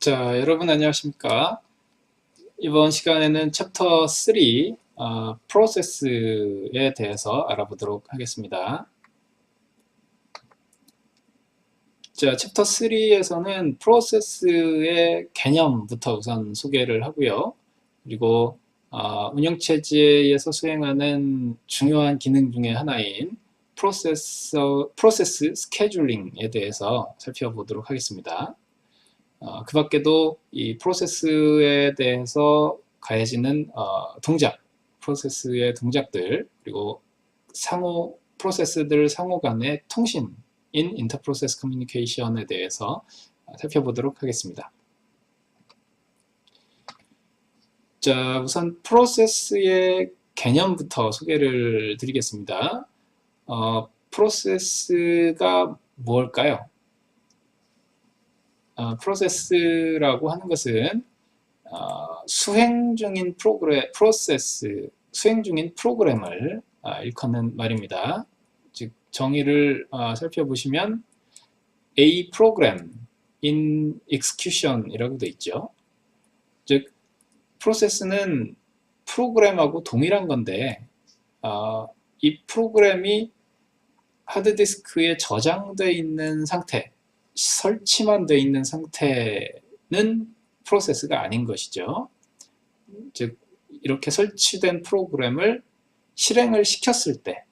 자, 여러분 안녕하십니까? 이번 시간에는 챕터 3 어, 프로세스에 대해서 알아보도록 하겠습니다. 자, 챕터 3에서는 프로세스의 개념부터 우선 소개를 하고요. 그리고 어, 운영체제에서 수행하는 중요한 기능 중의 하나인 프로세서, 프로세스 스케줄링에 대해서 살펴보도록 하겠습니다. 어, 그 밖에도 이 프로세스에 대해서 가해지는 어, 동작, 프로세스의 동작들, 그리고 상호, 프로세스들 상호 간의 통신인 인터프로세스 커뮤니케이션에 대해서 살펴보도록 하겠습니다. 자, 우선 프로세스의 개념부터 소개를 드리겠습니다. 어, 프로세스가 뭘까요? 어, 프로세스라고 하는 것은 어, 수행 중인 프로그램, 프로세스, 수행 중인 프로그램을 어, 일컫는 말입니다. 즉 정의를 어, 살펴보시면 A program in execution이라고 되어 있죠. 즉 프로세스는 프로그램하고 동일한 건데 어, 이 프로그램이 하드디스크에 저장되어 있는 상태 설치만 되어 있는 상태는 프로세스가 아닌 것이죠. 즉 이렇게 설치된 프로그램을 실행을 시켰을 때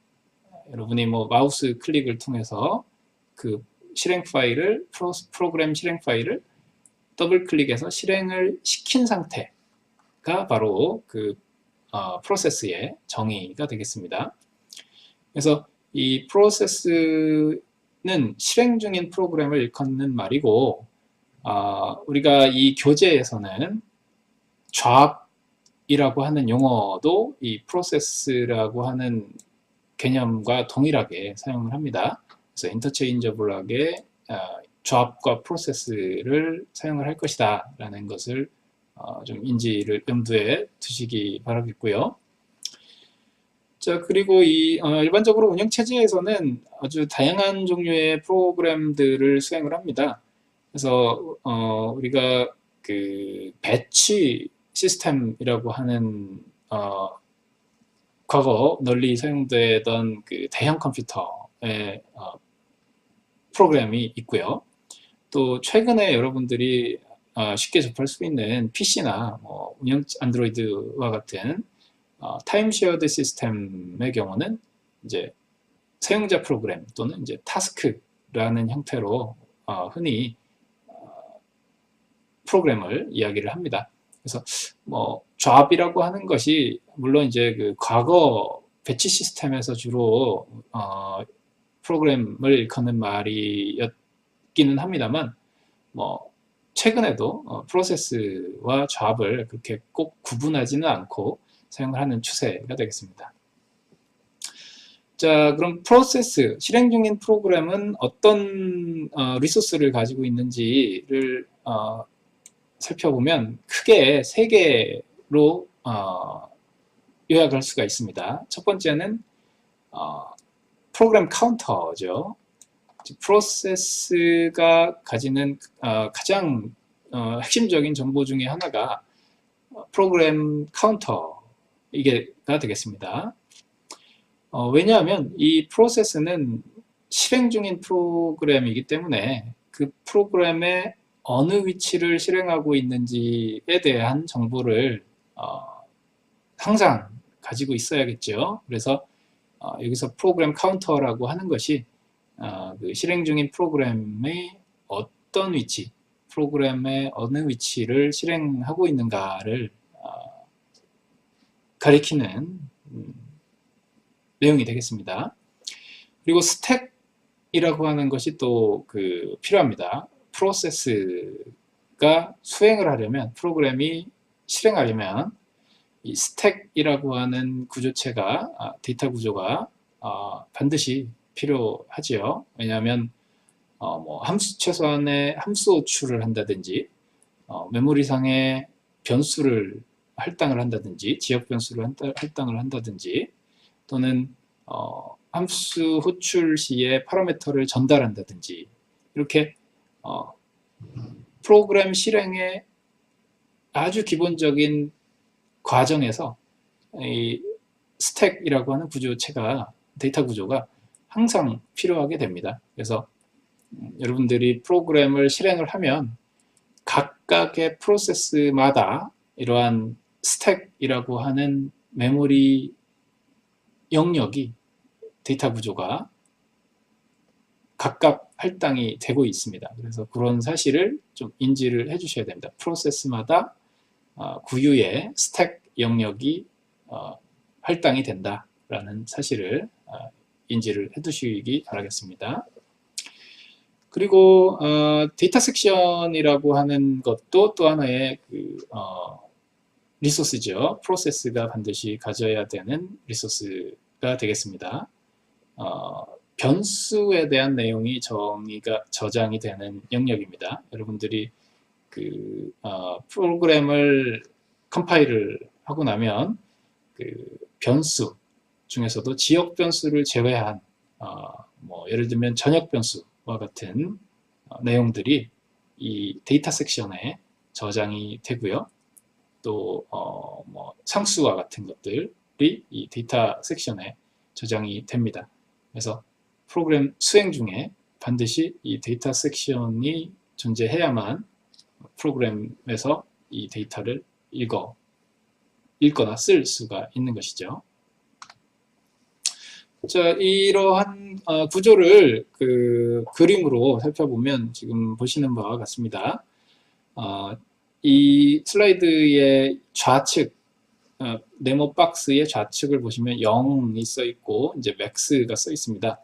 여러분이 뭐 마우스 클릭을 통해서 그 실행 파일을 프로그램 실행 파일을 더블 클릭해서 실행을 시킨 상태가 바로 그 어, 프로세스의 정의가 되겠습니다. 그래서 이 프로세스 는 실행 중인 프로그램을 일컫는 말이고 어, 우리가 이 교재에서는 좌압이라고 하는 용어도 이 프로세스라고 하는 개념과 동일하게 사용을 합니다. 그래서 인터체인저블하게 어, 좌압과 프로세스를 사용을 할 것이다 라는 것을 어, 좀 인지를 염두에 두시기 바라겠고요. 자, 그리고 이 어, 일반적으로 운영 체제에서는 아주 다양한 종류의 프로그램들을 수행을 합니다. 그래서 어, 우리가 그 배치 시스템이라고 하는 어, 과거 널리 사용되던 그 대형 컴퓨터의 어, 프로그램이 있고요. 또 최근에 여러분들이 어, 쉽게 접할 수 있는 PC나 뭐 운영 안드로이드와 같은 어, 타임 쉐어드 시스템의 경우는 이제 사용자 프로그램 또는 이제 타스크라는 형태로 어, 흔히 어, 프로그램을 이야기를 합니다. 그래서 뭐 잡이라고 하는 것이 물론 이제 그 과거 배치 시스템에서 주로 어, 프로그램을 일컫는 말이었기는 합니다만 뭐 최근에도 어, 프로세스와 잡을 그렇게 꼭 구분하지는 않고 사용을 하는 추세가 되겠습니다. 자, 그럼 프로세스, 실행 중인 프로그램은 어떤 어, 리소스를 가지고 있는지를 어, 살펴보면 크게 세 개로 어, 요약할 수가 있습니다. 첫 번째는 어, 프로그램 카운터죠. 프로세스가 가지는 어, 가장 어, 핵심적인 정보 중에 하나가 프로그램 카운터 이게가 되겠습니다. 어, 왜냐하면 이 프로세스는 실행 중인 프로그램이기 때문에 그 프로그램의 어느 위치를 실행하고 있는지에 대한 정보를 어, 항상 가지고 있어야겠죠. 그래서 어, 여기서 프로그램 카운터라고 하는 것이 어, 그 실행 중인 프로그램의 어떤 위치, 프로그램의 어느 위치를 실행하고 있는가를 가리키는 음, 내용이 되겠습니다. 그리고 스택이라고 하는 것이 또 그 필요합니다. 프로세스가 수행을 하려면 프로그램이 실행하려면 이 스택이라고 하는 구조체가 아, 데이터 구조가 어, 반드시 필요하지요. 왜냐하면 어, 뭐 함수 최소한의 함수 호출을 한다든지 어, 메모리상의 변수를 할당을 한다든지 지역 변수를 할당을 한다든지 또는 어, 함수 호출 시에 파라미터를 전달한다든지 이렇게 어, 프로그램 실행의 아주 기본적인 과정에서 이 스택이라고 하는 구조체가 데이터 구조가 항상 필요하게 됩니다. 그래서 음, 여러분들이 프로그램을 실행을 하면 각각의 프로세스마다 이러한 스택이라고 하는 메모리 영역이 데이터 구조가 각각 할당이 되고 있습니다. 그래서 그런 사실을 좀 인지를 해 주셔야 됩니다. 프로세스마다 어, 구유의 스택 영역이 어, 할당이 된다라는 사실을 어, 인지를 해 두시기 바라겠습니다. 그리고 어, 데이터 섹션이라고 하는 것도 또 하나의 그, 어, 리소스죠. 프로세스가 반드시 가져야 되는 리소스가 되겠습니다. 어, 변수에 대한 내용이 정의가 저장이 되는 영역입니다. 여러분들이 그 어, 프로그램을 컴파일을 하고 나면 그 변수 중에서도 지역 변수를 제외한 어, 뭐 예를 들면 전역 변수와 같은 어, 내용들이 이 데이터 섹션에 저장이 되고요. 또 어, 뭐 상수와 같은 것들이 이 데이터 섹션에 저장이 됩니다. 그래서 프로그램 수행 중에 반드시 이 데이터 섹션이 존재해야만 프로그램에서 이 데이터를 읽어 읽거나 쓸 수가 있는 것이죠. 자, 이러한 어, 구조를 그 그림으로 살펴보면 지금 보시는 바와 같습니다. 어, 이 슬라이드의 좌측 어, 네모 박스의 좌측을 보시면 0이 써 있고 이제 맥스가 써 있습니다.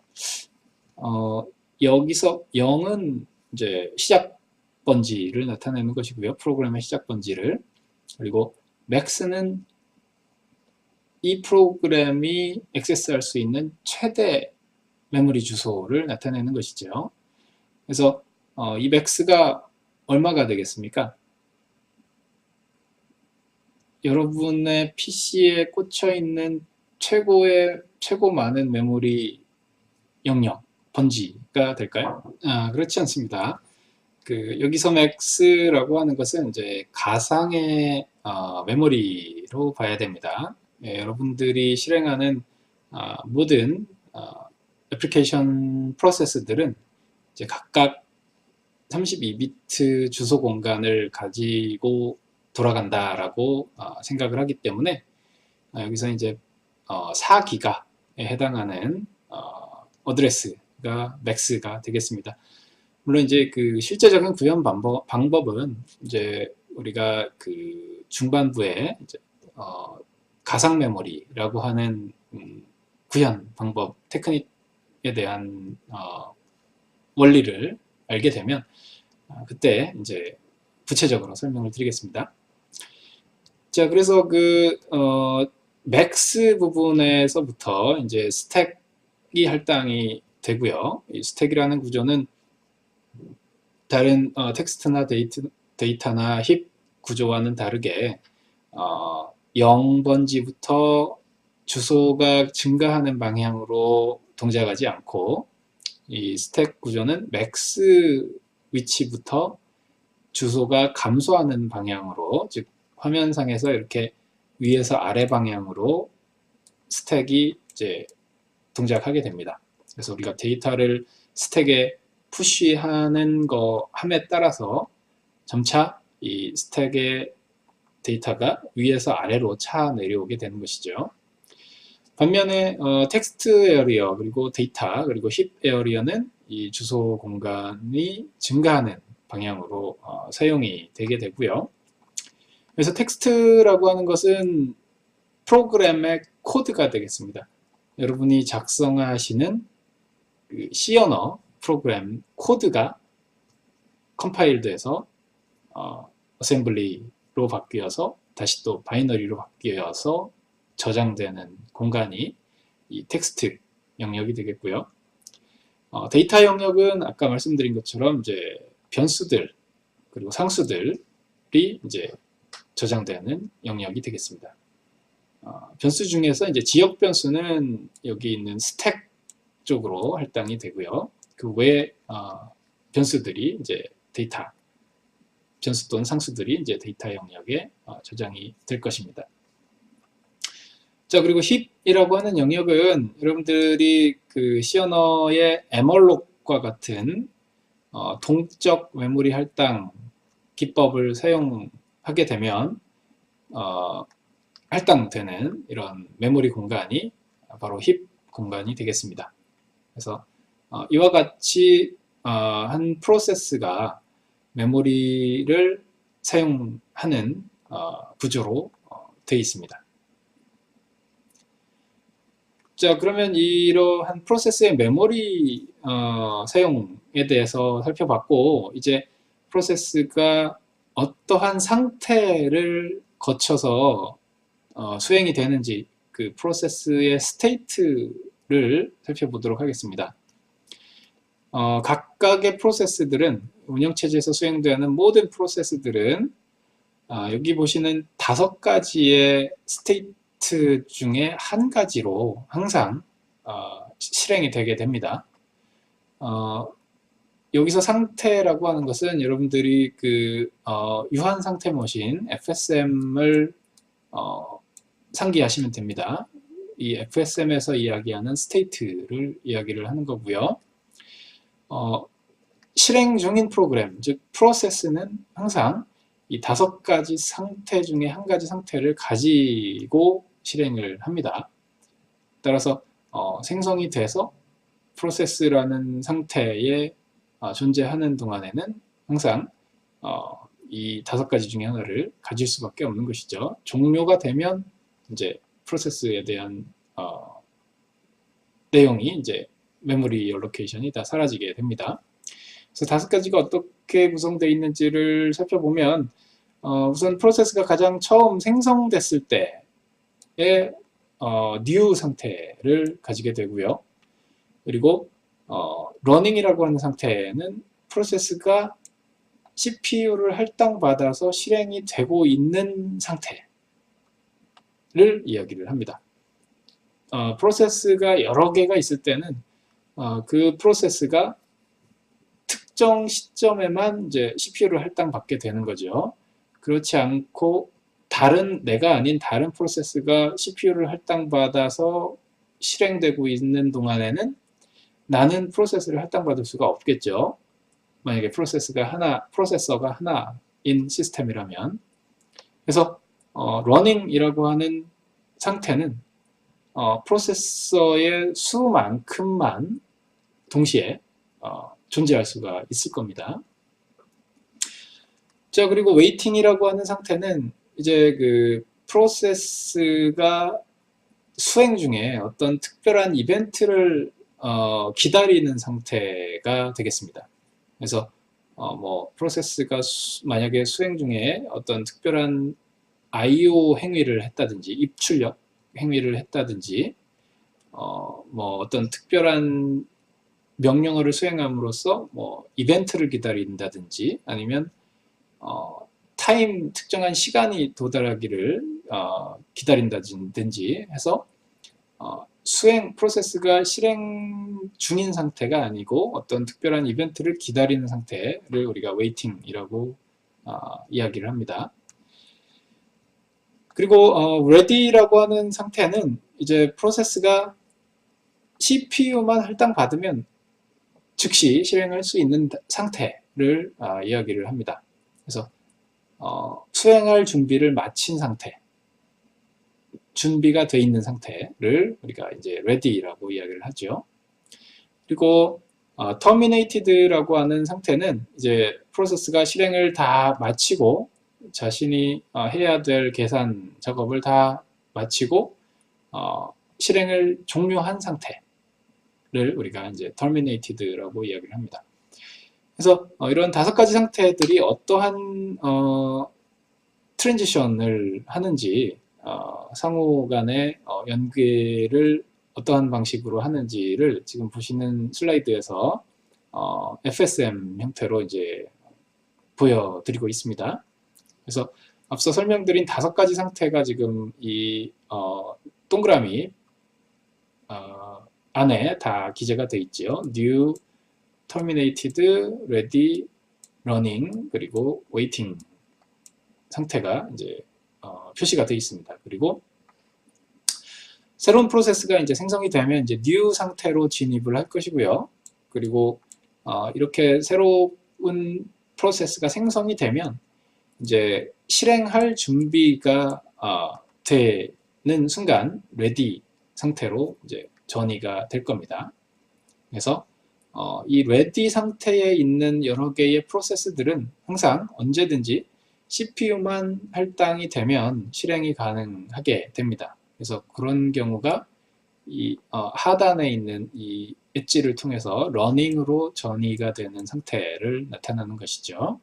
어, 여기서 0은 이제 시작 번지를 나타내는 것이고요. 프로그램의 시작 번지를 그리고 맥스는 이 프로그램이 액세스할 수 있는 최대 메모리 주소를 나타내는 것이죠. 그래서 어, 이 맥스가 얼마가 되겠습니까? 여러분의 PC에 꽂혀 있는 최고의 최고 많은 메모리 영역 번지가 될까요? 아, 그렇지 않습니다. 그 여기서 맥스라고 하는 것은 이제 가상의 어, 메모리로 봐야 됩니다. 예, 여러분들이 실행하는 어, 모든 어, 애플리케이션 프로세스들은 이제 각각 32비트 주소 공간을 가지고 돌아간다라고 어, 생각을 하기 때문에 어, 여기서 이제 어, 4기가에 해당하는 어, 어드레스가 맥스가 되겠습니다. 물론 이제 그 실제적인 구현 방법, 방법은 이제 우리가 그 중반부에 어, 가상 메모리라고 하는 음, 구현 방법 테크닉에 대한 어, 원리를 알게 되면 어, 그때 이제 구체적으로 설명을 드리겠습니다. 자, 그래서 그 어, 맥스 부분에서부터 이제 스택이 할당이 되고요. 이 스택이라는 구조는 다른 어, 텍스트나 데이트, 데이터나 힙 구조와는 다르게 어, 0번지부터 주소가 증가하는 방향으로 동작하지 않고 이 스택 구조는 맥스 위치부터 주소가 감소하는 방향으로 즉 화면상에서 이렇게 위에서 아래 방향으로 스택이 이제 동작하게 됩니다. 그래서 우리가 데이터를 스택에 푸시하는 거 함에 따라서 점차 이 스택의 데이터가 위에서 아래로 차 내려오게 되는 것이죠. 반면에 어, 텍스트 에어리어 그리고 데이터 그리고 힙 에어리어는 이 주소 공간이 증가하는 방향으로 어, 사용이 되게 되고요. 그래서 텍스트라고 하는 것은 프로그램의 코드가 되겠습니다. 여러분이 작성하시는 그 C 언어 프로그램 코드가 컴파일드해서 어, 어셈블리로 바뀌어서 다시 또 바이너리로 바뀌어서 저장되는 공간이 이 텍스트 영역이 되겠고요. 어, 데이터 영역은 아까 말씀드린 것처럼 이제 변수들 그리고 상수들이 이제 저장되는 영역이 되겠습니다. 어, 변수 중에서 이제 지역 변수는 여기 있는 스택 쪽으로 할당이 되고요. 그 외 어, 변수들이 이제 데이터 변수 또는 상수들이 이제 데이터 영역에 어, 저장이 될 것입니다. 자 그리고 힙이라고 하는 영역은 여러분들이 그 C 언어의 에멀록과 같은 어, 동적 메모리 할당 기법을 사용 하게 되면 어, 할당되는 이런 메모리 공간이 바로 힙 공간이 되겠습니다. 그래서 어, 이와 같이 어, 한 프로세스가 메모리를 사용하는 어, 구조로 어, 되어 있습니다. 자 그러면 이러한 프로세스의 메모리 어, 사용에 대해서 살펴봤고 이제 프로세스가 어떠한 상태를 거쳐서 어, 수행이 되는지 그 프로세스의 스테이트를 살펴보도록 하겠습니다. 어, 각각의 프로세스들은 운영체제에서 수행되는 모든 프로세스들은 어, 여기 보시는 다섯 가지의 스테이트 중에 한 가지로 항상 어, 실행이 되게 됩니다. 어, 여기서 상태라고 하는 것은 여러분들이 그 어, 유한 상태 머신 FSM을 어, 상기하시면 됩니다. 이 FSM에서 이야기하는 스테이트를 이야기를 하는 거고요. 어, 실행 중인 프로그램, 즉 프로세스는 항상 이 다섯 가지 상태 중에 한 가지 상태를 가지고 실행을 합니다. 따라서 어, 생성이 돼서 프로세스라는 상태에 어, 존재하는 동안에는 항상 어, 이 다섯 가지 중에 하나를 가질 수밖에 없는 것이죠. 종료가 되면 이제 프로세스에 대한 어, 내용이 이제 메모리 얼로케이션이 다 사라지게 됩니다. 그래서 다섯 가지가 어떻게 구성되어 있는지를 살펴보면 어, 우선 프로세스가 가장 처음 생성됐을 때의 어, new 상태를 가지게 되고요. 그리고 어, running이라고 하는 상태는 프로세스가 CPU를 할당받아서 실행이 되고 있는 상태를 이야기를 합니다. 어, 프로세스가 여러 개가 있을 때는 어, 그 프로세스가 특정 시점에만 이제 CPU를 할당받게 되는 거죠. 그렇지 않고 다른 내가 아닌 다른 프로세스가 CPU를 할당받아서 실행되고 있는 동안에는 나는 프로세스를 할당받을 수가 없겠죠. 만약에 프로세스가 하나, 프로세서가 하나인 시스템이라면. 그래서 어, 러닝이라고 하는 상태는 어, 프로세서의 수만큼만 동시에 어, 존재할 수가 있을 겁니다. 자 그리고 웨이팅이라고 하는 상태는 이제 그 프로세스가 수행 중에 어떤 특별한 이벤트를 어, 기다리는 상태가 되겠습니다. 그래서 어, 뭐 프로세스가 수, 만약에 수행 중에 어떤 특별한 I/O 행위를 했다든지 입출력 행위를 했다든지 어, 뭐 어떤 특별한 명령어를 수행함으로써 뭐 이벤트를 기다린다든지 아니면 어, 타임 특정한 시간이 도달하기를 어, 기다린다든지 해서 어, 수행 프로세스가 실행 중인 상태가 아니고 어떤 특별한 이벤트를 기다리는 상태를 우리가 웨이팅이라고 어, 이야기를 합니다. 그리고 어, ready라고 하는 상태는 이제 프로세스가 CPU만 할당 받으면 즉시 실행할 수 있는 상태를 어, 이야기를 합니다. 그래서 어, 수행할 준비를 마친 상태, 준비가 돼 있는 상태를 우리가 이제 ready라고 이야기를 하죠. 그리고 어, terminated라고 하는 상태는 이제 프로세스가 실행을 다 마치고 자신이 어, 해야 될 계산 작업을 다 마치고 어, 실행을 종료한 상태를 우리가 이제 terminated라고 이야기를 합니다. 그래서 어, 이런 다섯 가지 상태들이 어떠한 어, 트랜지션을 하는지 어, 상호 간의 어, 연계를 어떠한 방식으로 하는지를 지금 보시는 슬라이드에서 어, FSM 형태로 이제 보여드리고 있습니다. 그래서 앞서 설명드린 다섯 가지 상태가 지금 이 어, 동그라미 어, 안에 다 기재가 되어 있죠. New, Terminated, Ready, 러닝 그리고 웨이팅 상태가 이제 어, 표시가 되어 있습니다. 그리고 새로운 프로세스가 이제 생성이 되면 이제 new 상태로 진입을 할 것이고요. 그리고 어, 이렇게 새로운 프로세스가 생성이 되면 이제 실행할 준비가 어, 되는 순간 ready 상태로 이제 전이가 될 겁니다. 그래서 어, 이 ready 상태에 있는 여러 개의 프로세스들은 항상 언제든지 CPU만 할당이 되면 실행이 가능하게 됩니다. 그래서 그런 경우가 이 어, 하단에 있는 이 엣지를 통해서 러닝으로 전이가 되는 상태를 나타나는 것이죠.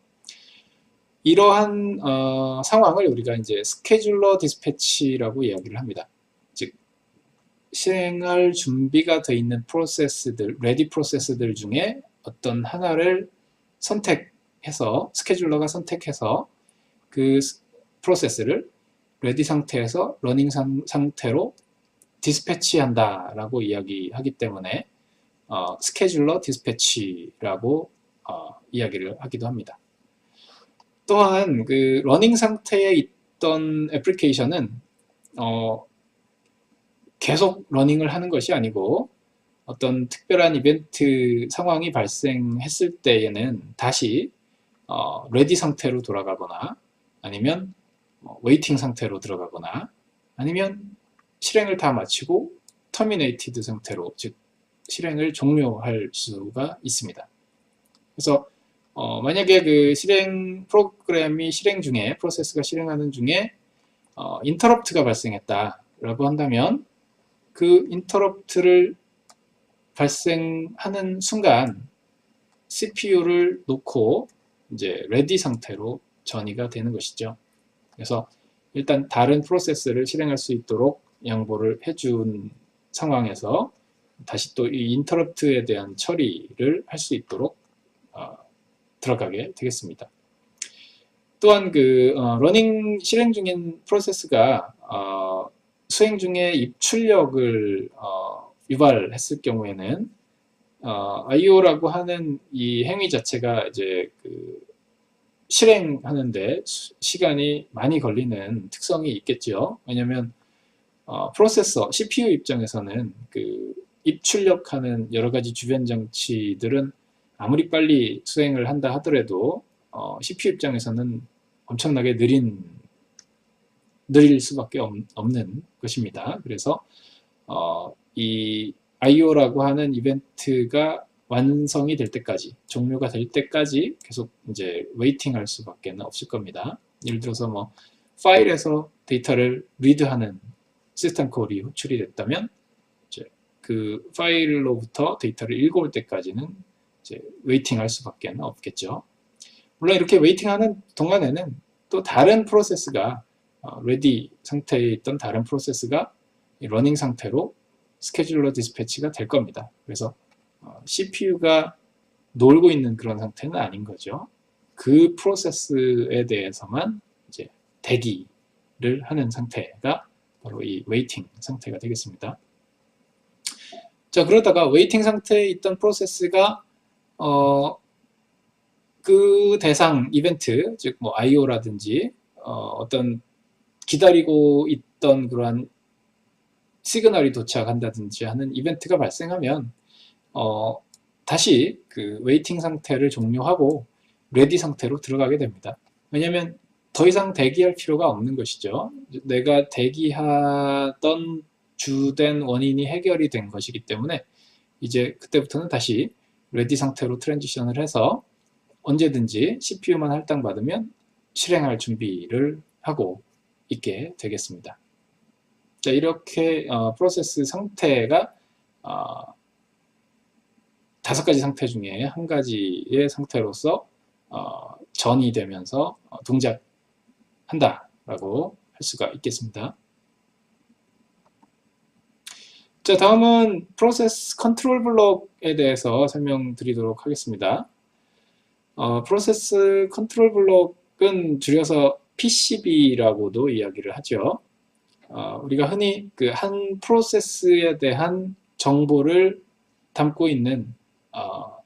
이러한 어, 상황을 우리가 이제 스케줄러 디스패치라고 이야기를 합니다. 즉 실행할 준비가 되어 있는 프로세스들, 레디 프로세스들 중에 어떤 하나를 선택해서 스케줄러가 선택해서 그 프로세스를 레디 상태에서 러닝 상 태로 디스패치한다라고 이야기하기 때문에 어, 스케줄러 디스패치라고 어, 이야기를 하기도 합니다. 또한 그 러닝 상태에 있던 애플리케이션은 어, 계속 러닝을 하는 것이 아니고 어떤 특별한 이벤트 상황이 발생했을 때에는 다시 어, 레디 상태로 돌아가거나 아니면 뭐 웨이팅 상태로 들어가거나 아니면 실행을 다 마치고 터미네이티드 상태로 즉 실행을 종료할 수가 있습니다. 그래서 어, 만약에 그 실행 프로그램이 실행 중에 프로세스가 실행하는 중에 어, 인터럽트가 발생했다라고 한다면 그 인터럽트를 발생하는 순간 CPU를 놓고 이제 레디 상태로 전이가 되는 것이죠. 그래서 일단 다른 프로세스를 실행할 수 있도록 양보를 해준 상황에서 다시 또 이 인터럽트에 대한 처리를 할 수 있도록 어, 들어가게 되겠습니다. 또한 그 어, 러닝 실행 중인 프로세스가 어, 수행 중에 입출력을 어, 유발했을 경우에는 어, IO라고 하는 이 행위 자체가 이제 그 실행하는데 시간이 많이 걸리는 특성이 있겠죠. 왜냐하면 어, 프로세서 CPU 입장에서는 그 입출력하는 여러 가지 주변 장치들은 아무리 빨리 수행을 한다 하더라도 어, CPU 입장에서는 엄청나게 느린 느릴 수밖에 없, 는 것입니다. 그래서 어, 이 IO라고 하는 이벤트가 완성이 될 때까지 종료가 될 때까지 계속 이제 웨이팅 할 수밖에 없을 겁니다. 예를 들어서 뭐 파일에서 데이터를 리드하는 시스템 콜이 호출이 됐다면 이제 그 파일로부터 데이터를 읽어올 때까지는 이제 웨이팅 할 수밖에 없겠죠. 물론 이렇게 웨이팅하는 동안에는 또 다른 프로세스가 어, 레디 상태에 있던 다른 프로세스가 러닝 상태로 스케줄러 디스패치가 될 겁니다. 그래서 어, CPU가 놀고 있는 그런 상태는 아닌 거죠. 그 프로세스에 대해서만 이제 대기를 하는 상태가 바로 이 웨이팅 상태가 되겠습니다. 자 그러다가 웨이팅 상태에 있던 프로세스가 어, 그 대상 이벤트 즉 뭐 IO라든지 어, 떤 기다리고 있던 그러한 시그널이 도착한다든지 하는 이벤트가 발생하면 어, 다시 그 웨이팅 상태를 종료하고 레디 상태로 들어가게 됩니다. 왜냐하면 더 이상 대기할 필요가 없는 것이죠. 내가 대기하던 주된 원인이 해결이 된 것이기 때문에 이제 그때부터는 다시 레디 상태로 트랜지션을 해서 언제든지 CPU만 할당받으면 실행할 준비를 하고 있게 되겠습니다. 자, 이렇게 어, 프로세스 상태가 어, 다섯 가지 상태 중에 한 가지의 상태로서 어, 전이 되면서 어, 동작한다라고 할 수가 있겠습니다. 자, 다음은 프로세스 컨트롤 블록에 대해서 설명드리도록 하겠습니다. 어, 프로세스 컨트롤 블록은 줄여서 PCB라고도 이야기를 하죠. 어, 우리가 흔히 그 한 프로세스에 대한 정보를 담고 있는 어,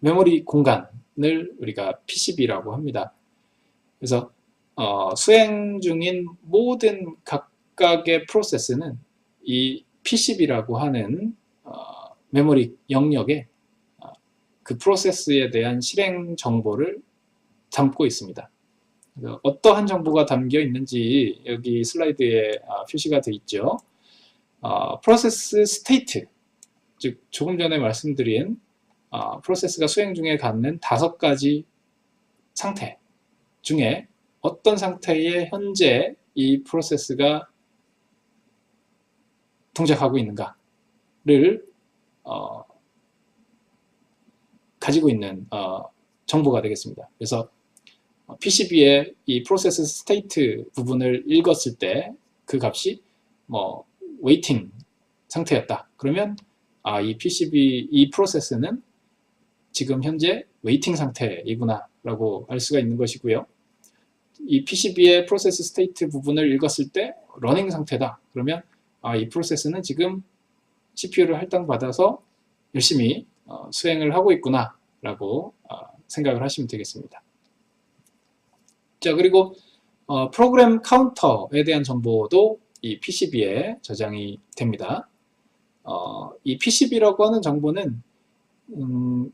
메모리 공간 우리가 PCB라고 합니다. 그래서 어, 수행 중인 모든 각각의 프로세스는 이 PCB라고 하는 어, 메모리 영역에 어, 그 프로세스에 대한 실행 정보를 담고 있습니다. 어떠한 정보가 담겨 있는지 여기 슬라이드에 아, 표시가 되어 있죠. 어, 프로세스 스테이트, 즉 조금 전에 말씀드린 어, 프로세스가 수행 중에 갖는 다섯 가지 상태 중에 어떤 상태에 현재 이 프로세스가 동작하고 있는가를 어, 가지고 있는 어, 정보가 되겠습니다. 그래서 PCB의 이 프로세스 스테이트 부분을 읽었을 때 그 값이 뭐 웨이팅 상태였다. 그러면 아, 이 PCB 이 프로세스는 지금 현재 웨이팅 상태이구나 라고 알 수가 있는 것이고요. 이 PCB의 프로세스 스테이트 부분을 읽었을 때 러닝 상태다. 그러면 아, 이 프로세스는 지금 CPU를 할당받아서 열심히 어, 수행을 하고 있구나 라고 어, 생각을 하시면 되겠습니다. 자 그리고 어, 프로그램 카운터에 대한 정보도 이 PCB에 저장이 됩니다. 어, 이 PCB라고 하는 정보는 음,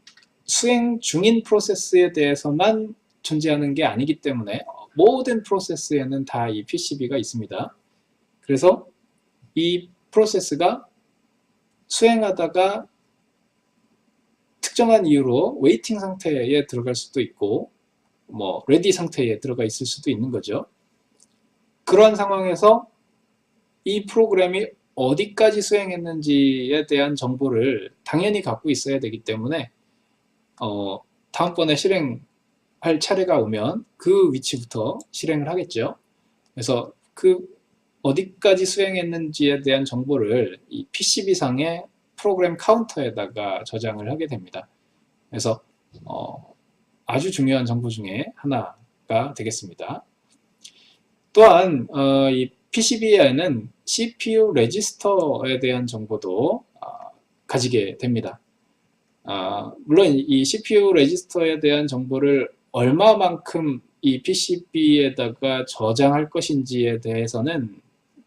수행 중인 프로세스에 대해서만 존재하는 게 아니기 때문에 모든 프로세스에는 다 이 PCB가 있습니다. 그래서 이 프로세스가 수행하다가 특정한 이유로 웨이팅 상태에 들어갈 수도 있고 뭐 레디 상태에 들어가 있을 수도 있는 거죠. 그러한 상황에서 이 프로그램이 어디까지 수행했는지에 대한 정보를 당연히 갖고 있어야 되기 때문에 어, 다음번에 실행할 차례가 오면 그 위치부터 실행을 하겠죠. 그래서 그 어디까지 수행했는지에 대한 정보를 이 PCB상의 프로그램 카운터에다가 저장을 하게 됩니다. 그래서 어, 아주 중요한 정보 중에 하나가 되겠습니다. 또한 어, 이 PCB에는 CPU 레지스터에 대한 정보도 어, 가지게 됩니다. 어, 물론 이 CPU 레지스터에 대한 정보를 얼마만큼 이 PCB에다가 저장할 것인지에 대해서는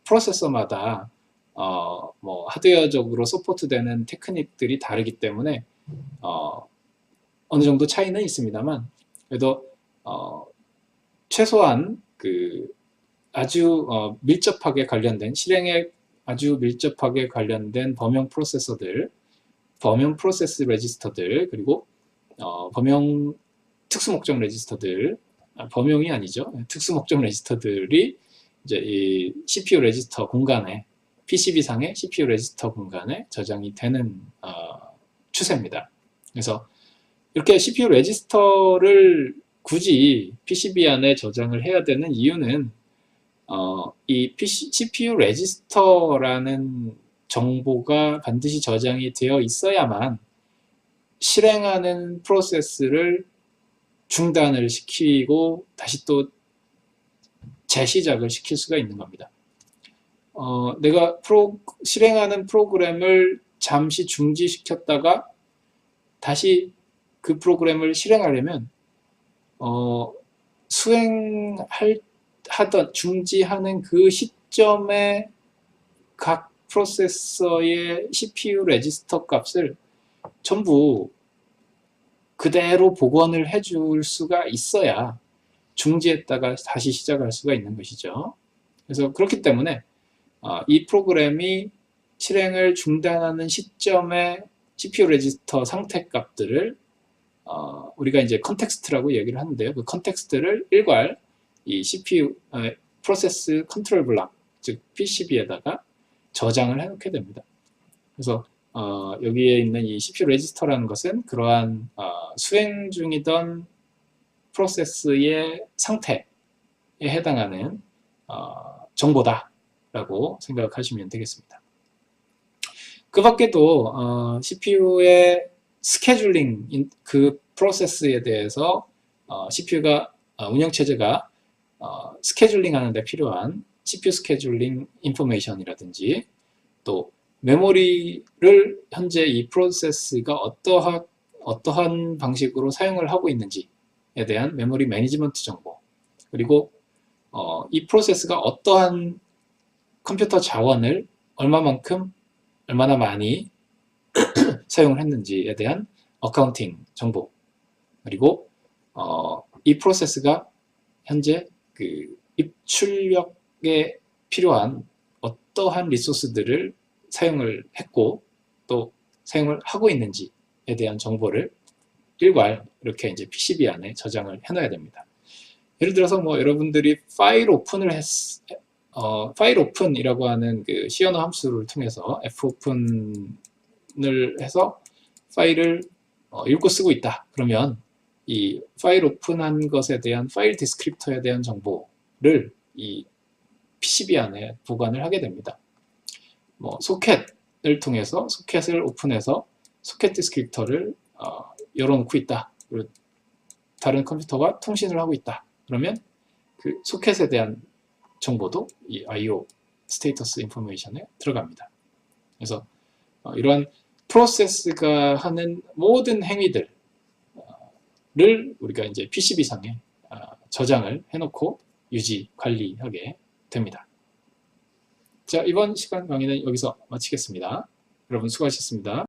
프로세서마다 어, 뭐 하드웨어적으로 서포트되는 테크닉들이 다르기 때문에 어, 어느 정도 차이는 있습니다만 그래도 어, 최소한 그 아주 어, 밀접하게 관련된 실행에 아주 밀접하게 관련된 범용 프로세서들, 범용 프로세스 레지스터들 그리고 어, 범용 특수 목적 레지스터들, 아, 범용이 아니죠. 특수 목적 레지스터들이 이제 이 CPU 레지스터 공간에 PCB 상의 CPU 레지스터 공간에 저장이 되는 어, 추세입니다. 그래서 이렇게 CPU 레지스터를 굳이 PCB 안에 저장을 해야 되는 이유는 어, 이 PC, CPU 레지스터라는 정보가 반드시 저장이 되어 있어야만 실행하는 프로세스를 중단을 시키고 다시 또 재시작을 시킬 수가 있는 겁니다. 어, 내가 프로, 실행하는 프로그램을 잠시 중지시켰다가 다시 그 프로그램을 실행하려면 어, 수행할 하던 중지하는 그 시점에 각 프로세서의 CPU 레지스터 값을 전부 그대로 복원을 해줄 수가 있어야 중지했다가 다시 시작할 수가 있는 것이죠. 그래서 그렇기 때문에 어, 이 프로그램이 실행을 중단하는 시점에 CPU 레지스터 상태 값들을 어, 우리가 이제 컨텍스트라고 얘기를 하는데요. 그 컨텍스트를 일괄 이 CPU 어, 프로세스 컨트롤 블락 즉 PCB에다가 저장을 해놓게 됩니다. 그래서 어, 여기에 있는 이 CPU 레지스터라는 것은 그러한 어, 수행 중이던 프로세스의 상태에 해당하는 어, 정보다라고 생각하시면 되겠습니다. 그 밖에도 어, CPU의 스케줄링 그 프로세스에 대해서 어, CPU가 어, 운영체제가 어, 스케줄링 하는 데 필요한 CPU 스케줄링 인포메이션이라든지 또 메모리를 현재 이 프로세스가 어떠한 어떠한 방식으로 사용을 하고 있는지에 대한 메모리 매니지먼트 정보 그리고 어, 이 프로세스가 어떠한 컴퓨터 자원을 얼마만큼 얼마나 많이 사용을 했는지에 대한 어카운팅 정보 그리고 어, 이 프로세스가 현재 그 입출력 에 필요한 어떠한 리소스들을 사용을 했고 또 사용을 하고 있는지에 대한 정보를 일괄 이렇게 이제 PCB 안에 저장을 해놔야 됩니다. 예를 들어서 뭐 여러분들이 파일 오픈을 했, 어, 파일 오픈이라고 하는 그 C 언어 함수를 통해서 fopen을 해서 파일을 어, 읽고 쓰고 있다. 그러면 이 파일 오픈한 것에 대한 파일 디스크립터에 대한 정보를 이 PCB 안에 보관을 하게 됩니다. 뭐 소켓을 통해서 소켓을 오픈해서 소켓 디스크립터를 어, 열어놓고 있다. 다른 컴퓨터와 통신을 하고 있다. 그러면 그 소켓에 대한 정보도 이 I/O 스테이터스 인포메이션에 들어갑니다. 그래서 어, 이러한 프로세스가 하는 모든 행위들을 우리가 이제 PCB 상에 어, 저장을 해놓고 유지 관리하게 됩니다. 자 이번 시간 강의는 여기서 마치겠습니다. 여러분 수고하셨습니다.